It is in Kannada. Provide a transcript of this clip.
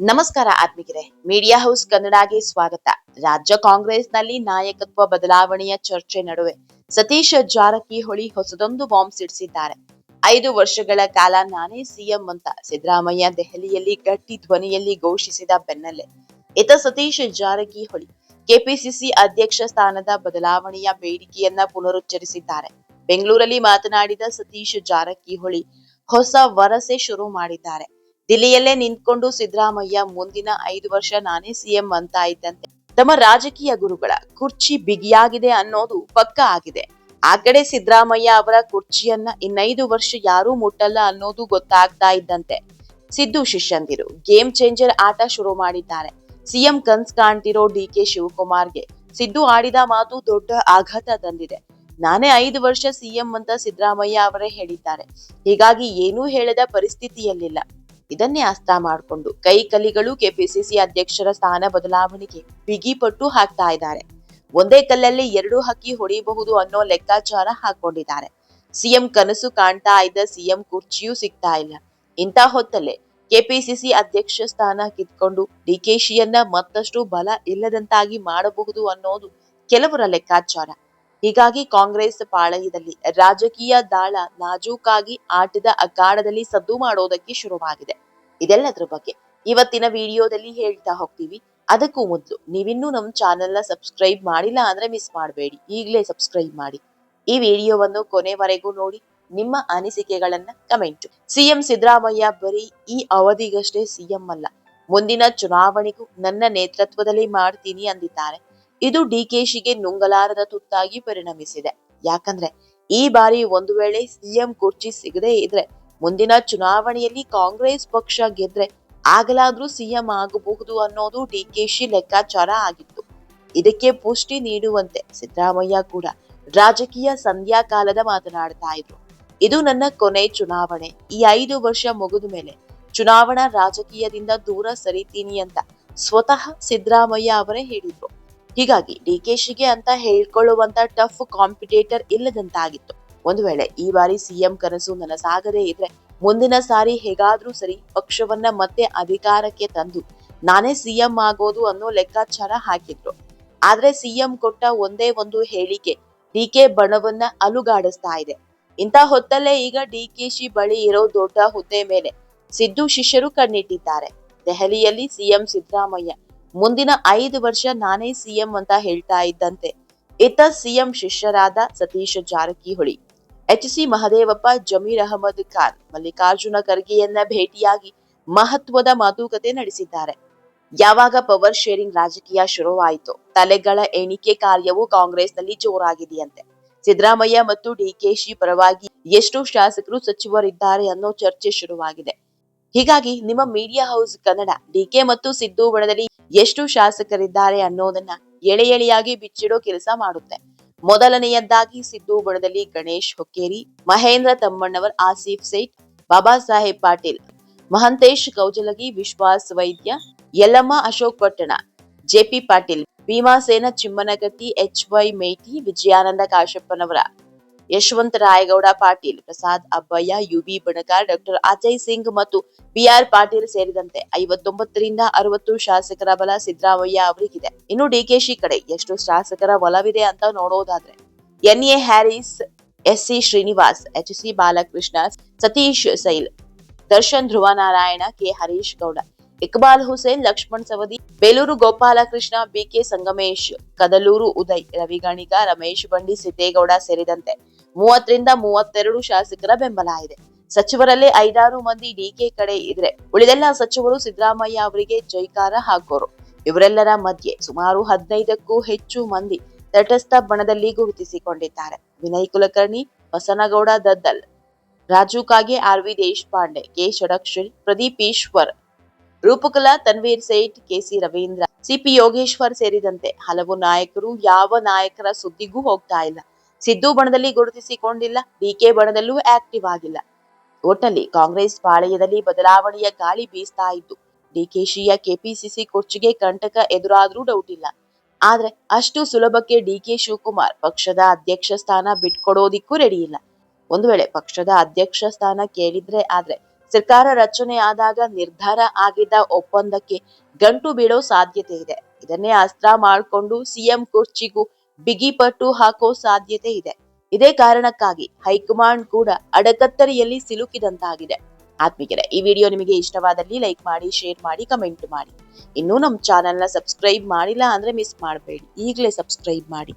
ನಮಸ್ಕಾರ ಆತ್ಮಿಕರೆ. ಮೀಡಿಯಾ ಹೌಸ್ ಕನ್ನಡಗೆ ಸ್ವಾಗತ. ರಾಜ್ಯ ಕಾಂಗ್ರೆಸ್ನಲ್ಲಿ ನಾಯಕತ್ವ ಬದಲಾವಣೆಯ ಚರ್ಚೆ ನಡುವೆ ಸತೀಶ್ ಜಾರಕಿಹೊಳಿ ಹೊಸದೊಂದು ಬಾಂಬ್ ಸಿಡಿಸಿದ್ದಾರೆ. ಐದು ವರ್ಷಗಳ ಕಾಲ ನಾನೇ ಸಿಎಂ ಅಂತ ಸಿದ್ದರಾಮಯ್ಯ ದೆಹಲಿಯಲ್ಲಿ ಗಟ್ಟಿ ಧ್ವನಿಯಲ್ಲಿ ಘೋಷಿಸಿದ ಬೆನ್ನಲ್ಲೇ. ಇತ ಸತೀಶ್ ಜಾರಕಿಹೊಳಿ ಕೆಪಿಸಿಸಿ ಅಧ್ಯಕ್ಷ ಸ್ಥಾನದ ಬದಲಾವಣೆಯ ಬೇಡಿಕೆಯನ್ನ ಪುನರುಚ್ಚರಿಸಿದ್ದಾರೆ. ಬೆಂಗಳೂರಲ್ಲಿ ಮಾತನಾಡಿದ ಸತೀಶ್ ಜಾರಕಿಹೊಳಿ ಹೊಸ ವರಸೆ ಶುರು ಮಾಡಿದ್ದಾರೆ. ದಿಲ್ಲಿಯಲ್ಲೇ ನಿಂತ್ಕೊಂಡು ಸಿದ್ದರಾಮಯ್ಯ ಮುಂದಿನ ಐದು ವರ್ಷ ನಾನೇ ಸಿಎಂ ಅಂತ ಇದ್ದಂತೆ ತಮ್ಮ ರಾಜಕೀಯ ಗುರುಗಳ ಕುರ್ಚಿ ಬಿಗಿಯಾಗಿದೆ ಅನ್ನೋದು ಪಕ್ಕ ಆಗಿದೆ. ಆ ಕಡೆ ಸಿದ್ದರಾಮಯ್ಯ ಅವರ ಕುರ್ಚಿಯನ್ನ ಇನ್ನೈದು ವರ್ಷ ಯಾರೂ ಮುಟ್ಟಲ್ಲ ಅನ್ನೋದು ಗೊತ್ತಾಗ್ತಾ ಇದ್ದಂತೆ. ಸಿದ್ದು ಶಿಷ್ಯಂದಿರು ಗೇಮ್ ಚೇಂಜರ್ ಆಟ ಶುರು ಮಾಡಿದ್ದಾರೆ. ಸಿಎಂ ಕನ್ಸ್ ಕಾಣ್ತಿರೋ ಡಿ ಕೆ ಶಿವಕುಮಾರ್ಗೆ ಸಿದ್ದು ಆಡಿದ ಮಾತು ದೊಡ್ಡ ಆಘಾತ ತಂದಿದೆ. ನಾನೇ ಐದು ವರ್ಷ ಸಿಎಂ ಅಂತ ಸಿದ್ದರಾಮಯ್ಯ ಅವರೇ ಹೇಳಿದ್ದಾರೆ. ಹೀಗಾಗಿ ಏನೂ ಹೇಳದ ಪರಿಸ್ಥಿತಿಯಲ್ಲಿಲ್ಲ. ಇದನ್ನೇ ಅಸ್ತ ಮಾಡಿಕೊಂಡು ಕೈ ಕಲಿಗಳು ಕೆಪಿಸಿಸಿ ಅಧ್ಯಕ್ಷರ ಸ್ಥಾನ ಬದಲಾವಣೆಗೆ ಬಿಗಿಪಟ್ಟು ಹಾಕ್ತಾ ಇದ್ದಾರೆ. ಒಂದೇ ಕಲ್ಲಲ್ಲಿ ಎರಡು ಹಕ್ಕಿ ಹೊಡೆಯಬಹುದು ಅನ್ನೋ ಲೆಕ್ಕಾಚಾರ ಹಾಕೊಂಡಿದ್ದಾರೆ ಸಿಎಂ ಕನಸು ಕಾಣ್ತಾ ಇದ್ದ ಸಿಎಂ ಕುರ್ಚಿಯೂ ಸಿಗ್ತಾ ಇಲ್ಲ. ಇಂಥ ಹೊತ್ತಲ್ಲೇ ಕೆಪಿಸಿಸಿ ಅಧ್ಯಕ್ಷ ಸ್ಥಾನ ಕಿತ್ಕೊಂಡು ಡಿಕೆಶಿಯನ್ನ ಮತ್ತಷ್ಟು ಬಲ ಇಲ್ಲದಂತಾಗಿ ಮಾಡಬಹುದು ಅನ್ನೋದು ಕೆಲವರ ಲೆಕ್ಕಾಚಾರ. ಹೀಗಾಗಿ ಕಾಂಗ್ರೆಸ್ ಪಾಳಯದಲ್ಲಿ ರಾಜಕೀಯ ದಾಳ ನಾಜೂಕಾಗಿ ಆಟದ ಅಖಾಡದಲ್ಲಿ ಸದ್ದು ಮಾಡೋದಕ್ಕೆ ಶುರುವಾಗಿದೆ. ಇದೆಲ್ಲದರ ಬಗ್ಗೆ ಇವತ್ತಿನ ವಿಡಿಯೋದಲ್ಲಿ ಹೇಳ್ತಾ ಹೋಗ್ತೀವಿ. ಅದಕ್ಕೂ ಮೊದಲು ನೀವಿನ್ನೂ ನಮ್ಮ ಚಾನೆಲ್ನ ಸಬ್ಸ್ಕ್ರೈಬ್ ಮಾಡಿಲ್ಲ ಅಂದ್ರೆ ಮಿಸ್ ಮಾಡಬೇಡಿ. ಈಗಲೇ ಸಬ್ಸ್ಕ್ರೈಬ್ ಮಾಡಿ. ಈ ವಿಡಿಯೋವನ್ನು ಕೊನೆವರೆಗೂ ನೋಡಿ. ನಿಮ್ಮ ಅನಿಸಿಕೆಗಳನ್ನ ಕಮೆಂಟ್. ಸಿಎಂ ಸಿದ್ದರಾಮಯ್ಯ ಬರೀ ಈ ಅವಧಿಗಷ್ಟೇ ಸಿಎಂ ಅಲ್ಲ. ಮುಂದಿನ ಚುನಾವಣೆಗೂ ನನ್ನ ನೇತೃತ್ವದಲ್ಲಿ ಮಾಡ್ತೀನಿ ಅಂದಿದ್ದಾರೆ. ಇದು ಡಿಕೆಶಿಗೆ ನುಂಗಲಾರದ ತುತ್ತಾಗಿ ಪರಿಣಮಿಸಿದೆ. ಯಾಕಂದ್ರೆ ಈ ಬಾರಿ ಒಂದು ವೇಳೆ ಸಿಎಂ ಕುರ್ಚಿ ಸಿಗದೇ ಇದ್ರೆ ಮುಂದಿನ ಚುನಾವಣೆಯಲ್ಲಿ ಕಾಂಗ್ರೆಸ್ ಪಕ್ಷ ಗೆದ್ರೆ ಆಗಲಾದ್ರೂ ಸಿಎಂ ಆಗಬಹುದು ಅನ್ನೋದು ಡಿಕೆಶಿ ಲೆಕ್ಕಾಚಾರ ಆಗಿತ್ತು. ಇದಕ್ಕೆ ಪುಷ್ಟಿ ನೀಡುವಂತೆ ಸಿದ್ದರಾಮಯ್ಯ ಕೂಡ ರಾಜಕೀಯ ಸಂಧ್ಯಾ ಕಾಲದ ಮಾತನಾಡ್ತಾ ಇದ್ರು. ಇದು ನನ್ನ ಕೊನೆ ಚುನಾವಣೆ. ಈ ಐದು ವರ್ಷ ಮುಗಿದ ಮೇಲೆ ಚುನಾವಣಾ ರಾಜಕೀಯದಿಂದ ದೂರ ಸರಿತೀನಿ ಅಂತ ಸ್ವತಃ ಸಿದ್ದರಾಮಯ್ಯ ಅವರೇ ಹೇಳಿದ್ರು. ಹೀಗಾಗಿ ಡಿಕೆಶಿಗೆ ಅಂತ ಹೇಳ್ಕೊಳ್ಳುವಂತ ಟಫ್ ಕಾಂಪಿಟೇಟರ್ ಇಲ್ಲದಂತಾಗಿತ್ತು. ಒಂದು ವೇಳೆ ಈ ಬಾರಿ ಸಿಎಂ ಕನಸು ನನಸಾಗದೇ ಇದ್ರೆ ಮುಂದಿನ ಸಾರಿ ಹೇಗಾದ್ರೂ ಸರಿ ಪಕ್ಷವನ್ನ ಮತ್ತೆ ಅಧಿಕಾರಕ್ಕೆ ತಂದು ನಾನೇ ಸಿಎಂ ಆಗೋದು ಅನ್ನೋ ಲೆಕ್ಕಾಚಾರ ಹಾಕಿದ್ರು. ಆದ್ರೆ ಸಿಎಂ ಕೊಟ್ಟ ಒಂದೇ ಒಂದು ಹೇಳಿಕೆ ಡಿಕೆ ಬಣವನ್ನ ಅಲುಗಾಡಿಸ್ತಾ ಇದೆ. ಇಂಥ ಹೊತ್ತಲ್ಲೇ ಈಗ ಡಿಕೆಶಿ ಬಳಿ ಇರೋ ದೊಡ್ಡ ಹುದ್ದೆ ಮೇಲೆ ಸಿದ್ದು ಶಿಷ್ಯರು ಕಣ್ಣಿಟ್ಟಿದ್ದಾರೆ. ದೆಹಲಿಯಲ್ಲಿ ಸಿಎಂ ಸಿದ್ದರಾಮಯ್ಯ ಮುಂದಿನ ಐದು ವರ್ಷ ನಾನೇ ಸಿಎಂ ಅಂತ ಹೇಳ್ತಾ ಇದ್ದಂತೆ. ಇತ ಸಿಎಂ ಶಿಷ್ಯರಾದ ಸತೀಶ್ ಜಾರಕಿಹೊಳಿ. ಎಚ್ ಸಿ ಮಹದೇವಪ್ಪ ಜಮೀರ್ ಅಹಮದ್ ಖಾನ್, ಮಲ್ಲಿಕಾರ್ಜುನ ಖರ್ಗೆಯನ್ನ ಭೇಟಿಯಾಗಿ ಮಹತ್ವದ ಮಾತುಕತೆ ನಡೆಸಿದ್ದಾರೆ. ಯಾವಾಗ ಪವರ್ ಶೇರಿಂಗ್ ರಾಜಕೀಯ ಶುರುವಾಯಿತು, ತಲೆಗಳ ಎಣಿಕೆ ಕಾರ್ಯವು ಕಾಂಗ್ರೆಸ್ನಲ್ಲಿ ಜೋರಾಗಿದೆಯಂತೆ. ಸಿದ್ದರಾಮಯ್ಯ ಮತ್ತು ಡಿಕೆಶಿ ಪರವಾಗಿ ಎಷ್ಟು ಶಾಸಕರು ಸಚಿವರಿದ್ದಾರೆ ಅನ್ನೋ ಚರ್ಚೆ ಶುರುವಾಗಿದೆ. ಹೀಗಾಗಿ ನಿಮ್ಮ ಮೀಡಿಯಾ ಹೌಸ್ ಕನ್ನಡ ಡಿಕೆ ಮತ್ತು ಸಿದ್ದು ಬಣದಲ್ಲಿ ಎಷ್ಟು ಶಾಸಕರಿದ್ದಾರೆ ಅನ್ನೋದನ್ನ ಎಳೆ ಎಳೆಯಾಗಿ ಬಿಚ್ಚಿಡೋ ಕೆಲಸ ಮಾಡುತ್ತೆ. ಮೊದಲನೆಯದ್ದಾಗಿ ಸಿದ್ದು ಬಣದಲ್ಲಿ ಗಣೇಶ್ ಹೊಕ್ಕೇರಿ, ಮಹೇಂದ್ರ ತಮ್ಮಣ್ಣವರ್ ಆಸೀಫ್ ಸೇಠ್, ಬಾಬಾ ಸಾಹೇಬ್ ಪಾಟೀಲ್, ಮಹಂತೇಶ್ ಕೌಜಲಗಿ, ವಿಶ್ವಾಸ್ Vaidya, Yallamma Ashok Pattan JP Patil Bhimasena Chimmanakatti H Y Meti, Vijayananda Kashappanavar Yashwanth Rayagouda, Patil Prasad, Abbayya, UB Banakar doctor Ajay Singh ಮತ್ತು ಬಿಆರ್ ಪಾಟೀಲ್ ಸೇರಿದಂತೆ ಐವತ್ತೊಂಬತ್ತರಿಂದ ಅರವತ್ತು ಶಾಸಕರ ಬಲ ಸಿದ್ದರಾಮಯ್ಯ ಅವರಿಗಿದೆ. ಇನ್ನು ಡಿಕೆಶಿ ಕಡೆ ಎಷ್ಟು ಶಾಸಕರ ಒಲವಿದೆ ಅಂತ ನೋಡೋದಾದ್ರೆ N A Haris S C Srinivas H C Balakrishna, Satish Sail, Darshan Dhruva Narayana K. Harish Gowda, Iqbal Hussain, Laxman Savadi, Belur Gopalakrishna, BK Sangamesh, Kadalur Uday, Ravi Ganiga, Ramesh Bandi, Siddegowda ಸೇರಿದಂತೆ ಮೂವತ್ತರಿಂದ ಮೂವತ್ತೆರಡು ಶಾಸಕರ ಬೆಂಬಲ ಇದೆ. ಸಚಿವರಲ್ಲೇ ಐದಾರು ಮಂದಿ ಡಿಕೆ ಕಡೆ ಇದ್ರೆ ಉಳಿದೆಲ್ಲ ಸಚಿವರು ಸಿದ್ದರಾಮಯ್ಯ ಅವರಿಗೆ ಜೈಕಾರ ಹಾಕೋರು. ಇವರೆಲ್ಲರ ಮಧ್ಯೆ ಸುಮಾರು ಹದಿನೈದಕ್ಕೂ ಹೆಚ್ಚು ಮಂದಿ ತಟಸ್ಥ ಬಣದಲ್ಲಿ ಗುರುತಿಸಿಕೊಂಡಿದ್ದಾರೆ. Vinay Kulkarni, Basanagouda Daddal, Raju Kage, R V Deshpande, K Shadakshari Pradeep Eshwar, Roopakala, Tanveer Sait KC Ravindra CP Yogeshwar ಸೇರಿದಂತೆ ಹಲವು ನಾಯಕರು ಯಾವ ನಾಯಕರ ಸುದ್ದಿಗೂ ಹೋಗ್ತಾ ಇಲ್ಲ. ಸಿದ್ದು ಬಣದಲ್ಲಿ ಗುರುತಿಸಿಕೊಂಡಿಲ್ಲ, ಡಿಕೆ ಬಣದಲ್ಲೂ ಆಕ್ಟಿವ್ ಆಗಿಲ್ಲ. ಒಟ್ಟಲ್ಲಿ ಕಾಂಗ್ರೆಸ್ ಪಾಳೆಯದಲ್ಲಿ ಬದಲಾವಣೆಯ ಗಾಳಿ ಬೀಸ್ತಾ ಇತ್ತು ಡಿಕೆಶಿಯ ಕೆಪಿಸಿಸಿ ಕುರ್ಚಿಗೆ ಕಂಟಕ ಎದುರಾದ್ರೂ ಡೌಟ್ ಇಲ್ಲ. ಆದ್ರೆ ಅಷ್ಟು ಸುಲಭಕ್ಕೆ ಡಿಕೆ ಶಿವಕುಮಾರ್ ಪಕ್ಷದ ಅಧ್ಯಕ್ಷ ಸ್ಥಾನ ಬಿಟ್ಕೊಡೋದಿಕ್ಕೂ ರೆಡಿ ಇಲ್ಲ. ಒಂದು ವೇಳೆ ಪಕ್ಷದ ಅಧ್ಯಕ್ಷ ಸ್ಥಾನ ಕೇಳಿದ್ರೆ ಆದ್ರೆ ಸರ್ಕಾರ ರಚನೆ ಆದಾಗ ನಿರ್ಧಾರ ಆಗಿದ್ದ ಒಪ್ಪಂದಕ್ಕೆ ಗಂಟು ಬೀಳೋ ಸಾಧ್ಯತೆ ಇದೆ. ಇದನ್ನೇ ಅಸ್ತ್ರ ಮಾಡಿಕೊಂಡು ಸಿಎಂ ಕುರ್ಚಿಗೂ ಬಿಗಿಪಟ್ಟು ಹಾಕೋ ಸಾಧ್ಯತೆ ಇದೆ. ಇದೇ ಕಾರಣಕ್ಕಾಗಿ ಹೈಕಮಾಂಡ್ ಕೂಡ ಅಡಕತ್ತರಿಯಲ್ಲಿ ಸಿಲುಕಿದಂತಾಗಿದೆ. ಆತ್ಮೀಯರೇ ಈ ವಿಡಿಯೋ ನಿಮಗೆ ಇಷ್ಟವಾದಲ್ಲಿ ಲೈಕ್ ಮಾಡಿ, ಶೇರ್ ಮಾಡಿ, ಕಮೆಂಟ್ ಮಾಡಿ. ಇನ್ನೂ ನಮ್ಮ ಚಾನೆಲ್ನ ಸಬ್ಸ್ಕ್ರೈಬ್ ಮಾಡಿಲ್ಲ ಅಂದ್ರೆ ಮಿಸ್ ಮಾಡಬೇಡಿ. ಈಗಲೇ ಸಬ್ಸ್ಕ್ರೈಬ್ ಮಾಡಿ.